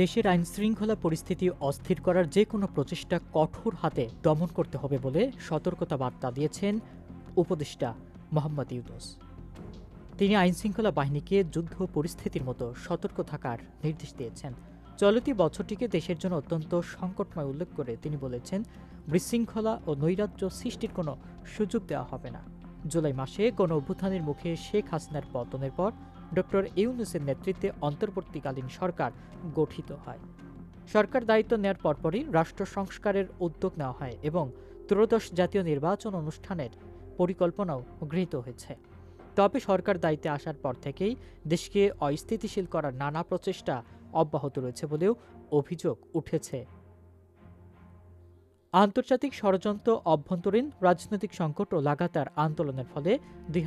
দেশের আইন শৃঙ্খলা পরিস্থিতি অস্থির করার যে কোনো প্রচেষ্টা কঠোর হাতে দমন করতে হবে বলে সতর্কতা বার্তা দিয়েছেন উপদেষ্টা মোহাম্মদ ইউনুস। তিনি আইন শৃঙ্খলা বাহিনীকে যুদ্ধ পরিস্থিতির মতো সতর্ক থাকার নির্দেশ দিয়েছেন। চলতি বছরটিকে দেশের জন্য অত্যন্ত সংকটময় উল্লেখ করে তিনি বলেছেন, বিশৃঙ্খলা ও নৈরাজ্য সৃষ্টির কোনো সুযোগ দেওয়া হবে না। জুলাই মাসে কোনো অভ্যুত্থানের মুখে শেখ হাসিনার পতনের পর ডক্টর ইউনুসের নেতৃত্বে অন্তর্বর্তীকালীন সরকার গঠিত হয়। সরকার দায়িত্ব নেওয়ার পরপরই রাষ্ট্র সংস্কারের উদ্যোগ নেওয়া হয় এবং ত্রয়োদশ জাতীয় নির্বাচন অনুষ্ঠানের পরিকল্পনাও গৃহীত হয়েছে। তবে সরকার দায়িত্বে আসার পর থেকেই দেশকে অস্থিতিশীল করার নানা প্রচেষ্টা অব্যাহত রয়েছে বলেও অভিযোগ উঠেছে। আন্তর্জাতিক ষড়যন্ত্র অভ্যন্তরীণ রাজনৈতিক সংকট ও লাগাতার আন্দোলনের ফলে দুই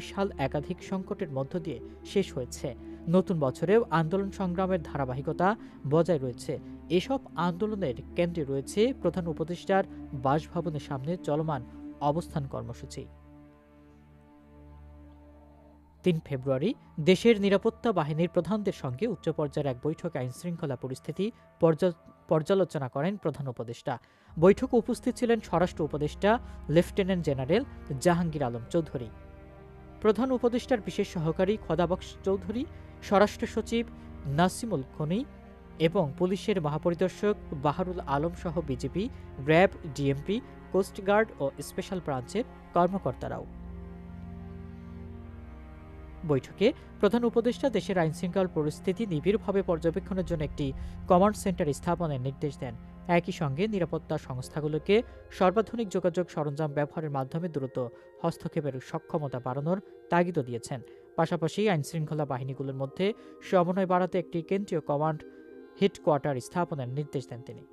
সাল একাধিক সংকটের মধ্য দিয়ে শেষ হয়েছে। নতুন বছরেও আন্দোলন সংগ্রামের ধারাবাহিকতা বজায় রয়েছে। এসব আন্দোলনের কেন্দ্রে রয়েছে প্রধান উপদেষ্টার বাসভবনের সামনে চলমান অবস্থান কর্মসূচি। তিন ফেব্রুয়ারি, দেশের নিরাপত্তা বাহিনীর প্রধানদের সঙ্গে উচ্চ পর্যায়ের এক বৈঠকে আইন শৃঙ্খলা পরিস্থিতি পর্যা- পর্যালোচনা করেন প্রধান উপদেষ্টা। বৈঠকে উপস্থিত ছিলেন স্বরাষ্ট্র উপদেষ্টা, লেফটেন্যান্ট জেনারেল জাহাঙ্গীর আলম চৌধুরী। প্রধান উপদেষ্টার বিশেষ সহকারী খদাবক্স চৌধুরী, স্বরাষ্ট্র সচিব নাসিমুল খনি এবং পুলিশের মহাপরিদর্শক বাহারুল আলম সহ BJP RAB DMP coast guard ও স্পেশাল ব্রাঞ্চের কর্মকর্তারাও। বৈঠকে প্রধান উপদেষ্টা দেশের আইনশৃঙ্খলা পরিস্থিতি নিবিড়ভাবে পর্যবেক্ষণের জন্য একটি কমান্ড সেন্টার স্থাপনের নির্দেশ দেন। একই সঙ্গে নিরাপত্তা সংস্থাগুলোকে সর্বাধুনিক যোগাযোগ সরঞ্জাম ব্যবহারের মাধ্যমে দ্রুত হস্তক্ষেপের সক্ষমতা বাড়ানোর তাগিদও দিয়েছেন। পাশাপাশি আইনশৃঙ্খলা বাহিনীগুলোর মধ্যে সমন্বয় বাড়াতে একটি কেন্দ্রীয় কমান্ড হেডকোয়ার্টার স্থাপনের নির্দেশ দেন তিনি।